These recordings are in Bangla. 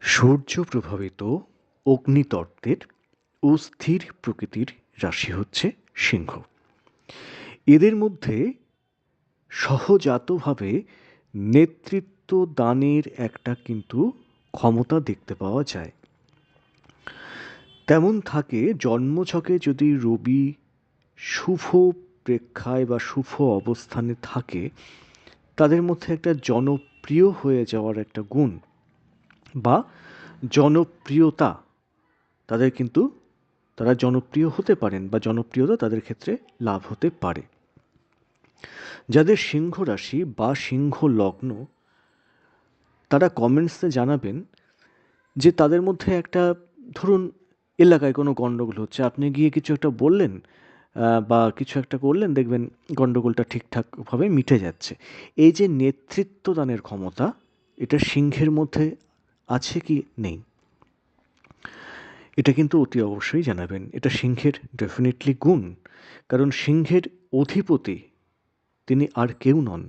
সূর্য প্রভাবিত অগ্নিতত্ত্বের অস্থির প্রকৃতির রাশি হচ্ছে সিংহ। এদের মধ্যে সহজাতভাবে নেতৃত্ব দানের একটা কিন্তু ক্ষমতা দেখতে পাওয়া যায়। তেমন থাকে জন্মছকে যদি রবি শুভ প্রেক্ষায় বা শুভ অবস্থানে থাকে, তাদের মধ্যে একটা জনপ্রিয় হয়ে যাওয়ার একটা গুণ বা জনপ্রিয়তা, তাদের কিন্তু তারা জনপ্রিয় হতে পারেন বা জনপ্রিয়তা তাদের ক্ষেত্রে লাভ হতে পারে। যাদের সিংহ রাশি বা সিংহ লগ্ন, তারা কমেন্টসে জানাবেন যে তাদের মধ্যে একটা, ধরুন এলাকায় কোনো গণ্ডগোল হচ্ছে, আপনি গিয়ে কিছু একটা বললেন বা কিছু একটা করলেন, দেখবেন গণ্ডগোলটা ঠিকঠাকভাবে মিটে যাচ্ছে। এই যে নেতৃত্ব দানের ক্ষমতা, এটা সিংহের মধ্যে আছে কি নেই? এটা কিন্তু অতি অবশ্যই জানাবেন। এটা সিংহের ডেফিনেটলি গুণ। কারণ সিংহের অধিপতি তিনি আর কেউ নন।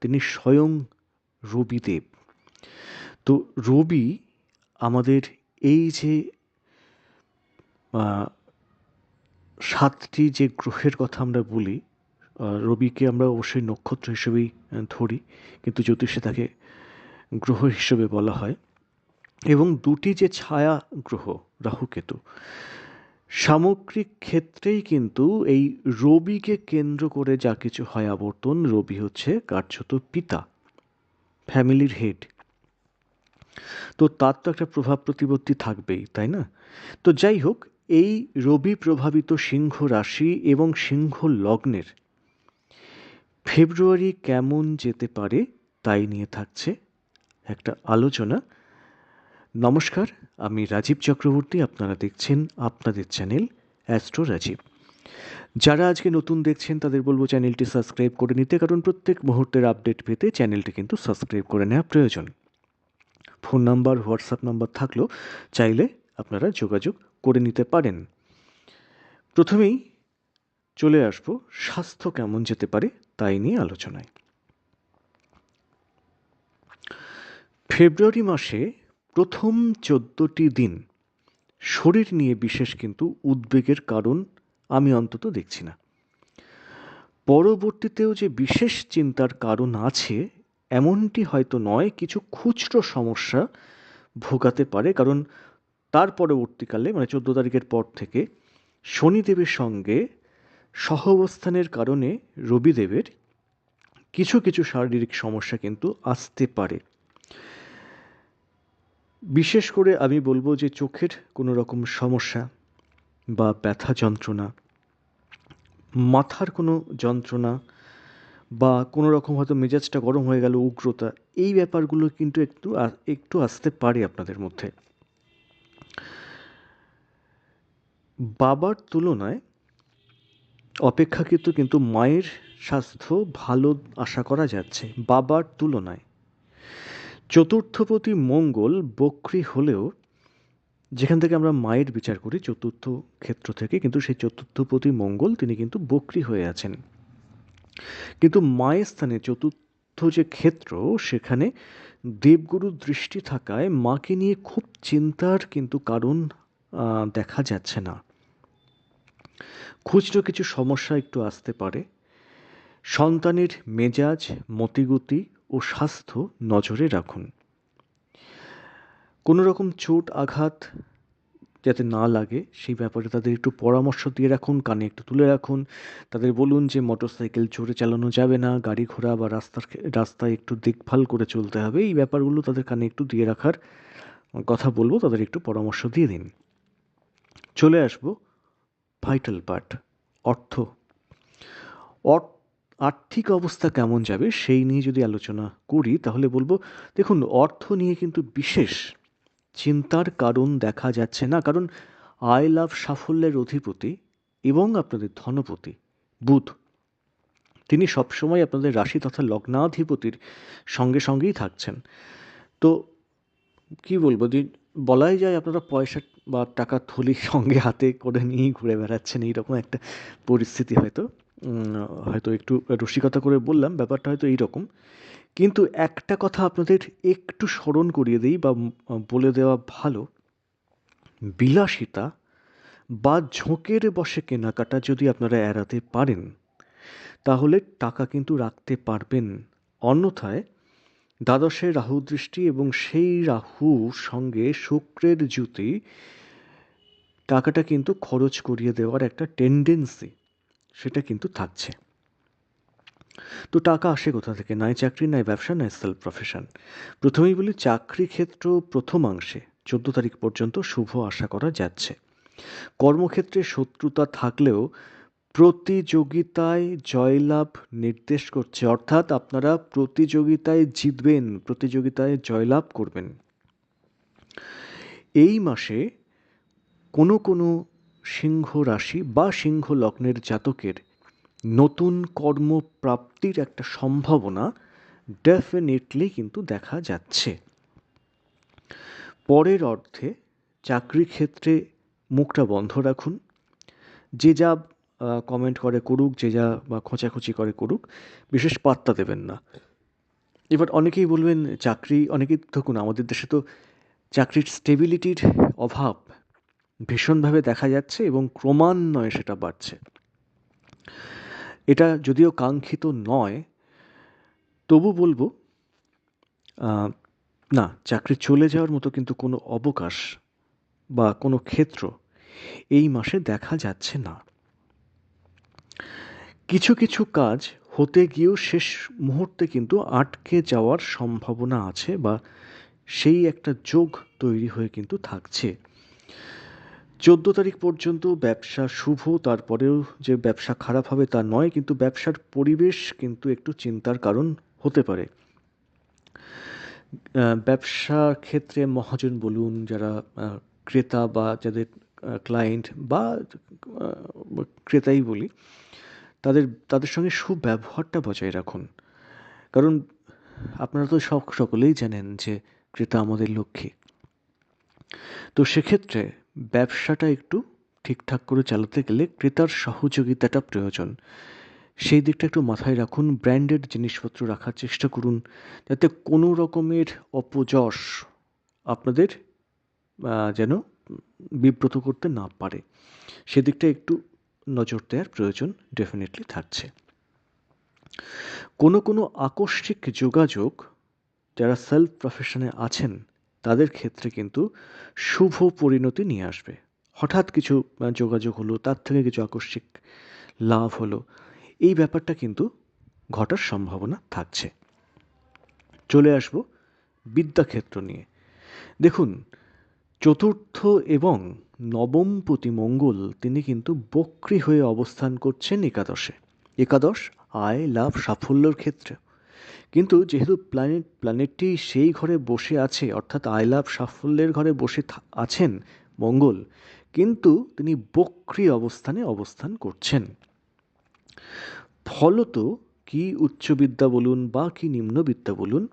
তিনি স্বয়ং রবিদেব তো রবি আমাদের এই যে সাতটি যে গ্রহের কথা আমরা বলি রবিকে আমরা অবশ্যই নক্ষত্র হিসেবেই ধরি। কিন্তু জ্যোতিষে তাকে গ্রহ হিসেবে বলা হয়। এবং দুটি যে ছায়া গ্রহ রাহুকেতু, সামগ্রিক ক্ষেত্রেই কিন্তু এই রবিকে কেন্দ্র করে যা কিছু হয় আবর্তন, রবি হচ্ছে কার্যত পিতা, ফ্যামিলির হেড। তো তার তো একটা প্রভাব প্রতিপত্তি থাকবেই, তাই না? তো যাই হোক, এই রবি প্রভাবিত সিংহ রাশি এবং সিংহ লগ্নের ফেব্রুয়ারি কেমন যেতে পারে, তাই নিয়ে থাকছে একটা আলোচনা। নমস্কার, আমি রাজীব চক্রবর্তী, আপনারা দেখছেন আপনাদের চ্যানেল অ্যাস্ট্রো রাজীব। যারা আজকে নতুন দেখছেন, তাদের বলব চ্যানেলটি সাবস্ক্রাইব করে নিতে, কারণ প্রত্যেক মুহূর্তের আপডেট পেতে চ্যানেলটি কিন্তু সাবস্ক্রাইব করে নেওয়া প্রয়োজন। ফোন নাম্বার, হোয়াটসঅ্যাপ নাম্বার থাকলেও চাইলে আপনারা যোগাযোগ করে নিতে পারেন। প্রথমেই চলে আসব, স্বাস্থ্য কেমন যেতে পারে তাই নিয়ে আলোচনায়। ফেব্রুয়ারি মাসে প্রথম চোদ্দোটি দিন শরীর নিয়ে বিশেষ কিন্তু উদ্বেগের কারণ আমি অন্তত দেখছি না। পরবর্তীতেও যে বিশেষ চিন্তার কারণ আছে, এমনটি হয়তো নয়, কিছু খুচরো সমস্যা ভোগাতে পারে, কারণ তার পরবর্তীকালে মানে চোদ্দ তারিখের পর থেকে শনিদেবের সঙ্গে সহ অবস্থানের কারণে রবিদেবের কিছু কিছু শারীরিক সমস্যা কিন্তু আসতে পারে। বিশেষ করে আমি বলব যে চোখের কোনো রকম সমস্যা বা ব্যথা যন্ত্রণা, মাথার কোনো যন্ত্রণা বা কোনো রকম হয়তো মেজাজটা গরম হয়ে গেল, উগ্রতা, এই ব্যাপারগুলো কিন্তু একটু একটু আসতে পারে আপনাদের মধ্যে। বাবার তুলনায় অপেক্ষাকৃত কিন্তু মায়ের স্বাস্থ্য ভালো আশা করা যাচ্ছে, বাবার তুলনায়। চতুর্থপতি মঙ্গল বক্রী হলেও যেখান থেকে আমরা মায়ের বিচার করি, চতুর্থ ক্ষেত্র থেকে, কিন্তু সেই চতুর্থপতি মঙ্গল তিনি কিন্তু বক্রী হয়ে আছেন। কিন্তু মায়ের স্থানে চতুর্থ যে ক্ষেত্র, সেখানে দেবগুরুর দৃষ্টি থাকায় মাকে নিয়ে খুব চিন্তার কিন্তু কারণ দেখা যাচ্ছে না। খুচরো কিছু সমস্যা একটু আসতে পারে। সন্তানের মেজাজ, মতিগতি ও স্বাস্থ্য নজরে রাখুন। কোনো রকম চোট, আঘাত যাতে না লাগে, সেই ব্যাপারে তাদের একটু পরামর্শ দিয়ে রাখুন, কানে একটু তুলে রাখুন। তাদের বলুন যে মোটর সাইকেল জোরে চালানো যাবে না, গাড়ি ঘোড়া বা রাস্তার রাস্তায় একটু দেখভাল করে চলতে হবে, এই ব্যাপারগুলো তাদের কানে একটু দিয়ে রাখার কথা বলব, তাদের একটু পরামর্শ দিয়ে দিন। চলে আসব ভাইটাল পার্ট অর্থ। অর্থ আর্থিক অবস্থা কেমন যাবে সেই নিয়ে যদি আলোচনা করি, তাহলে বলব, দেখুন, অর্থ নিয়ে কিন্তু বিশেষ চিন্তার কারণ দেখা যাচ্ছে না। কারণ আয়, লাভ, সাফল্যের অধিপতি এবং আপনাদের ধনপতি বুধ। তিনি সবসময় আপনাদের রাশি তথা লগ্নাধিপতির সঙ্গে সঙ্গেই থাকছেন। তো কি বলব, যে বলাই যায় আপনারা পয়সা বা টাকা থলি সঙ্গে হাতে করে নিয়েই ঘুরে বেড়াচ্ছেন, এইরকম একটা পরিস্থিতি হয়তো। হয়তো একটু রসিকতা করে বললাম, ব্যাপারটা হয়তো এইরকম। কিন্তু একটা কথা আপনাদের একটু স্মরণ করিয়ে দিই বা বলে দেওয়া ভালো। বিলাসিতা বা ঝোঁকের বসে কেনাকাটা যদি আপনারা এড়াতে পারেন, তাহলে টাকা কিন্তু রাখতে পারবেন। অন্যথায় দ্বাদশে রাহু দৃষ্টি এবং সেই রাহুর সঙ্গে শুক্রের জুতি টাকাটা কিন্তু খরচ করিয়ে দেওয়ার একটা টেন্ডেন্সি সেটা কিন্তু থাকছে। তো টাকা আসে কোথা থেকে? নাই চাকরি, নাই ব্যবসা, নাই সেলফ প্রফেশন প্রথমেই বলি, চাকরি ক্ষেত্র প্রথমাংশে চোদ্দ তারিখ পর্যন্ত শুভ আশা করা যাচ্ছে। কর্মক্ষেত্রে শত্রুতা থাকলেও প্রতিযোগিতায় জয়লাভ নির্দেশ করছে। অর্থাৎ আপনারা প্রতিযোগিতায় জিতবেন, প্রতিযোগিতায় জয়লাভ করবেন। এই মাসে কোনো কোনো সিংহ রাশি বা সিংহ লগ্নের জাতকের নতুন কর্মপ্রাপ্তির একটা সম্ভাবনা ডেফিনেটলি কিন্তু দেখা যাচ্ছে। পরের অর্থে চাকরি ক্ষেত্রে মুখটা বন্ধ রাখুন। যে যা কমেন্ট করে করুক, যে যা বা খোঁচাখুচি করে করুক, বিশেষ পাত্তা দেবেন না। এবার অনেকেই বলবেন, চাকরি, অনেকেই, দেখুন, আমাদের দেশে তো চাকরির স্টেবিলিটির অভাব। ভীষণভাবে দেখা যাচ্ছে এবং ক্রমান্বয়ে সেটা বাড়ছে। এটা যদিও কাঙ্ক্ষিত নয়, তবু বলব না, চাকরি চলে যাওয়ার মতো কিন্তু কোনো অবকাশ বা কোনো ক্ষেত্র এই মাসে দেখা যাচ্ছে না। কিছু কিছু কাজ হতে গিয়েও শেষ মুহূর্তে কিন্তু আটকে যাওয়ার সম্ভাবনা আছে বা সেই একটা যোগ তৈরি হয়ে কিন্তু থাকছে। চোদ্দ তারিখ পর্যন্ত ব্যবসা শুভ, তারপরেও যে ব্যবসা খারাপ হবে তা নয়, কিন্তু ব্যবসার পরিবেশ কিন্তু একটু চিন্তার কারণ হতে পারে। ব্যবসার ক্ষেত্রে মহাজন বলুন, যারা ক্রেতা বা যাদের ক্লায়েন্ট বা ক্রেতাই বলি, তাদের তাদের সঙ্গে সুব্যবহারটা বজায় রাখুন। কারণ আপনারা তো সব সকলেই জানেন যে ক্রেতা আমাদের লক্ষ্মী। তো সেক্ষেত্রে ব্যবসাটা একটু ঠিকঠাক করে চালাতে গেলে ক্রেতার সহযোগিতাটা প্রয়োজন। সেই দিকটা একটু মাথায় রাখুন, ব্র্যান্ডেড জিনিসপত্র রাখার চেষ্টা করুন, যাতে কোনো রকমের অপযশ আপনাদের যেন বিব্রত করতে না পারে। সেদিকটা একটু নজর দেওয়ার প্রয়োজন ডেফিনেটলি থাকছে। কোনো কোনো আকস্মিক যোগাযোগ, যারা সেলফ প্রফেশনে আছেন তাদের ক্ষেত্রে কিন্তু শুভ পরিণতি নিয়ে আসবে। হঠাৎ কিছু যোগাযোগ হলো, তার থেকে কিছু আকস্মিক লাভ হলো। এই ব্যাপারটা কিন্তু ঘটার সম্ভাবনা থাকছে। চলে আসব বিদ্যাক্ষেত্র নিয়ে। দেখুন, চতুর্থ এবং নবমপতি মঙ্গল তিনি কিন্তু বক্রি হয়ে অবস্থান করছেন একাদশে। একাদশ আয়, লাভ, সাফল্যর ক্ষেত্রে। কিন্তু যেহেতু প্ল্যানেট প্ল্যানেটটি সেই ঘরে বসে আছে, অর্থাৎ আয় লাভ সাফল্যের ঘরে বসে আছেন মঙ্গল, কিন্তু তিনি বক্রি অবস্থানে অবস্থান করছেন। ফলত কি উচ্চবিদ্যা বলুন বা কি নিম্নবিদ্যা বলুন,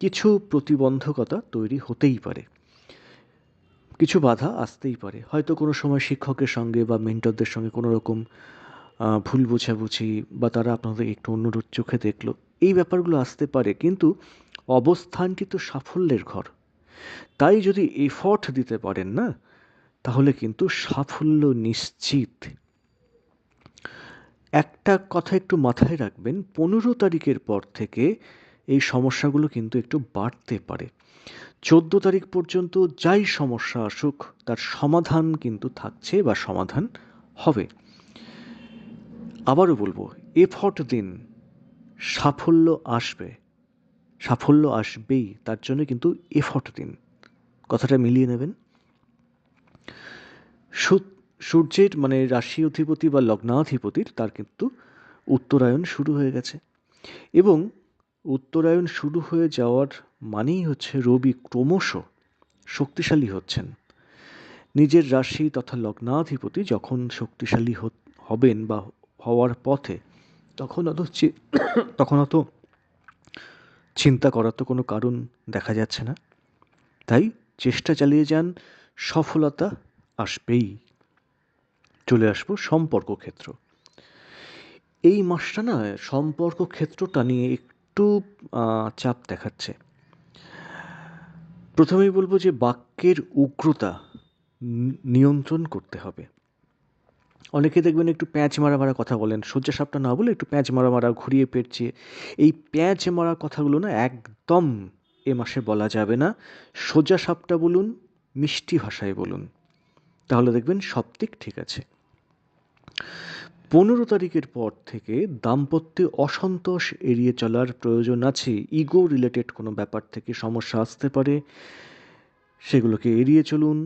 কিছু প্রতিবন্ধকতা তৈরি হতেই পারে। কিছু বাধা আসতেই পারে। হয়তো কোনো সময় শিক্ষকের সঙ্গে বা মেন্টরদের সঙ্গে কোনো রকম ভুল বোঝাবুঝি বা তারা আপনাদের একটু অন্য চোখে দেখল। এই ব্যাপারগুলো আসতে পারে, কিন্তু অবস্থানটি তো সাফল্যের ঘর। তাই যদি এফর্ট দিতে পারেন না, তাহলে কিন্তু সাফল্য নিশ্চিত। একটা কথা একটু মাথায় রাখবেন, পনেরো তারিখের পর থেকে এই সমস্যাগুলো কিন্তু একটু বাড়তে পারে। চোদ্দ তারিখ পর্যন্ত যাই সমস্যা আসুক, তার সমাধান কিন্তু থাকছে বা সমাধান হবে। আবারও বলব এফর্ট দিন। সাফল্য আসবে। সাফল্য আসবেই, তার জন্য কিন্তু এফর্ট দিন। কথাটা মিলিয়ে নেবেন। সূর্যের মানে রাশি অধিপতি বা লগ্নাধিপতির তার কিন্তু উত্তরায়ণ শুরু হয়ে গেছে। এবং উত্তরায়ণ শুরু হয়ে যাওয়ার মানেই হচ্ছে রবি ক্রমশ শক্তিশালী হচ্ছেন। নিজের রাশি তথা লগ্নাধিপতি যখন শক্তিশালী হবেন বা হওয়ার পথে তখন অত তখন অত চিন্তা করার তো কোনো কারণ দেখা যাচ্ছে না। তাই চেষ্টা চালিয়ে যান, সফলতা আসবেই। চলে আসব সম্পর্ক ক্ষেত্র। এই মাসটা না সম্পর্ক ক্ষেত্রটা নিয়ে একটু চাপ দেখাচ্ছে। প্রথমেই বলব যে বাক্যের উগ্রতা নিয়ন্ত্রণ করতে হবে। অনেকে দেখবেন একটু প্যাঁচ মারা মারা কথা বলেন সোজা সাপটা না বলে একটু প্যাঁচ মারা মারা ঘুরিয়ে পেরছে এই প্যাঁচ মারা কথাগুলো না একদম এ মাসে বলা যাবে না। সোজা সাপটা বলুন, মিষ্টি ভাষায় বলুন। তাহলে দেখবেন সব দিক ঠিক আছে। পনেরো তারিখের পর থেকে দাম্পত্যে অসন্তোষ এড়িয়ে চলার প্রয়োজন আছে। ইগো রিলেটেড কোনো ব্যাপার থেকে সমস্যা আসতে পারে। সেগুলোকে এড়িয়ে চলুন।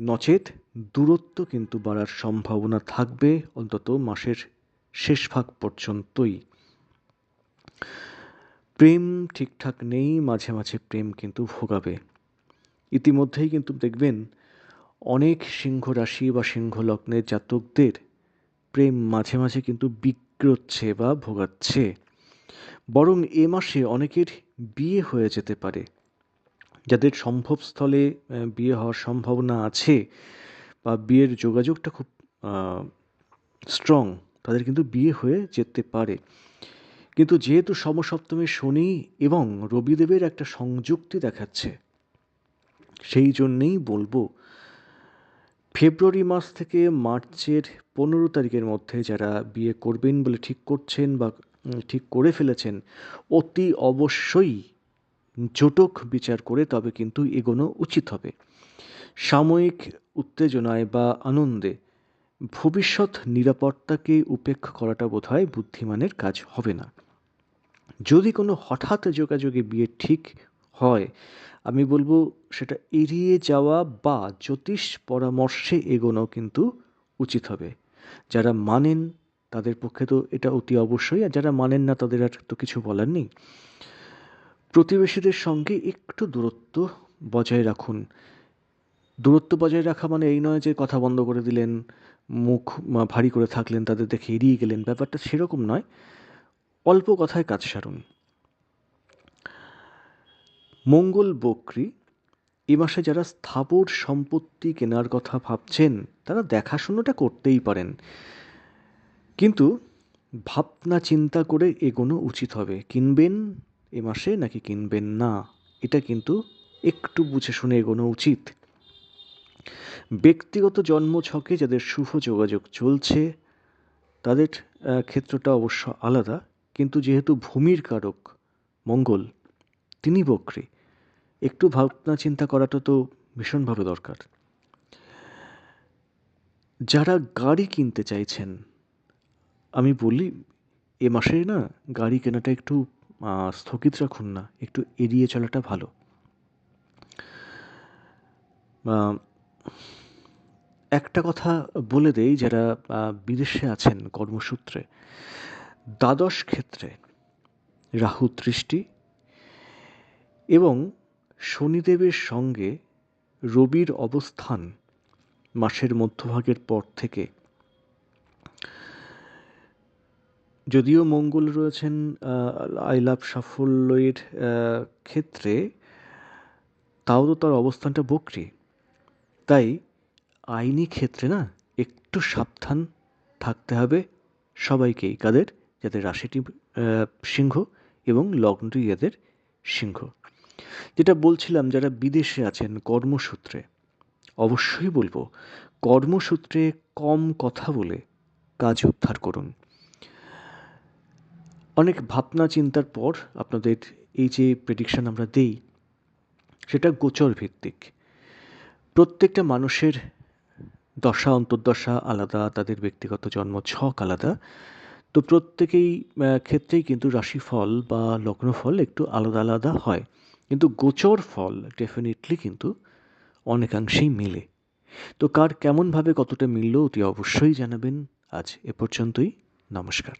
নচেত দূরত্ব কিন্তু বাড়ার সম্ভাবনা থাকবে অন্তত মাসের শেষ ভাগ পর্যন্তই। প্রেম ঠিকঠাক নেই, মাঝে মাঝে প্রেম কিন্তু ভোগাবে। ইতিমধ্যেই কিন্তু দেখবেন অনেক সিংহ রাশি বা সিংহ লগ্নের জাতকদের প্রেম মাঝে মাঝে কিন্তু বিগ্রচ্ছে বা ভোগাচ্ছে। বরং এ মাসে অনেকের বিয়ে হয়ে যেতে পারে। যাদের সম্ভবস্থলে বিয়ে হওয়ার সম্ভাবনা আছে বা বিয়ের যোগাযোগটা খুব স্ট্রং তাদের কিন্তু বিয়ে হয়ে যেতে পারে। কিন্তু যেহেতু সমসপ্তমে শনি এবং রবিদেবের একটা সংযুক্তি দেখাচ্ছে, সেই জন্যেই বলব, ফেব্রুয়ারি মাস থেকে মার্চের পনেরো তারিখের মধ্যে যারা বিয়ে করবেন বলে ঠিক করছেন বা ঠিক করে ফেলেছেন, অতি অবশ্যই জোটক বিচার করে তবে কিন্তু এগোনো উচিত হবে। সাময়িক উত্তেজনায় বা আনন্দে ভবিষ্যৎ নিরাপত্তাকে উপেক্ষা করাটা বোধহয় বুদ্ধিমানের কাজ হবে না। যদি কোনো হঠাৎ যোগাযোগে বিয়ে ঠিক হয়, আমি বলব সেটা এড়িয়ে যাওয়া বা জ্যোতিষ পরামর্শে এগোনো কিন্তু উচিত হবে। যারা মানেন তাদের পক্ষে তো এটা অতি অবশ্যই, আর যারা মানেন না তাদের আর তো কিছু বলার নেই। প্রতিবেশীদের সঙ্গে একটু দূরত্ব বজায় রাখুন। দূরত্ব বজায় রাখা মানে এই নয় যে কথা বন্ধ করে দিলেন, মুখ ভারী করে থাকলেন, তাদের দেখে এড়িয়ে গেলেন। ব্যাপারটা সেরকম নয়। অল্প কথায় কাজ সারুন। মঙ্গল বক্রী, এ মাসে যারা স্থাবর সম্পত্তি কেনার কথা ভাবছেন, তারা দেখাশোনাটা করতেই পারেন। কিন্তু ভাবনা চিন্তা করে এগোনো উচিত হবে। কিনবেন এ মাসে নাকি কিনবেন না? এটা কিন্তু একটু বুঝে শুনে এগোনো উচিত। ব্যক্তিগত জন্মছকে যাদের শুভ যোগাযোগ চলছে, তাদের ক্ষেত্রটা অবশ্য আলাদা, কিন্তু যেহেতু ভূমির কারক মঙ্গল, তিনি বক্রী। একটু ভাবনা চিন্তা করাটা তো ভীষণভাবে দরকার। যারা গাড়ি কিনতে চাইছেন, আমি বলি, এ মাসে না গাড়ি কেনাটা একটু স্থগিত রাখুন না, একটু এড়িয়ে চলাটা ভালো। একটা কথা বলে দেই, যারা বিদেশে আছেন কর্মসূত্রে, দ্বাদশ ক্ষেত্রে রাহু দৃষ্টি এবং শনিদেবের সঙ্গে রবির অবস্থান মাসের মধ্যভাগের পর থেকে যদিও মঙ্গল রয়েছেন আইলাভ সাফল্যের আহ, ক্ষেত্রে তাও তো তার অবস্থানটা বকরি। তাই আইনি ক্ষেত্রে না একটু সাবধান থাকতে হবে সবাইকেই কাদের যাদের রাশিটি সিংহ এবং লগ্নটি যাদের সিংহ। যেটা বলছিলাম যারা বিদেশে আছেন কর্মসূত্রে অবশ্যই বলব কর্মসূত্রে কম কথা বলে কাজ উদ্ধার করুন। অনেক ভাবনা চিন্তার পর আপনাদের এই যে প্রেডিকশান আমরা দেই, সেটা গোচর ভিত্তিক। প্রত্যেকটা মানুষের দশা, অন্তর্দশা আলাদা, তাদের ব্যক্তিগত জন্ম ছক আলাদা। তো প্রত্যেকেই ক্ষেত্রেই কিন্তু রাশিফল বা লগ্নফল একটু আলাদা আলাদা হয়। কিন্তু গোচর ফল ডেফিনেটলি কিন্তু অনেকাংশেই মিলে। তো কার কেমনভাবে কতটা মিলল অতি অবশ্যই জানাবেন। আজ এ পর্যন্তই। নমস্কার।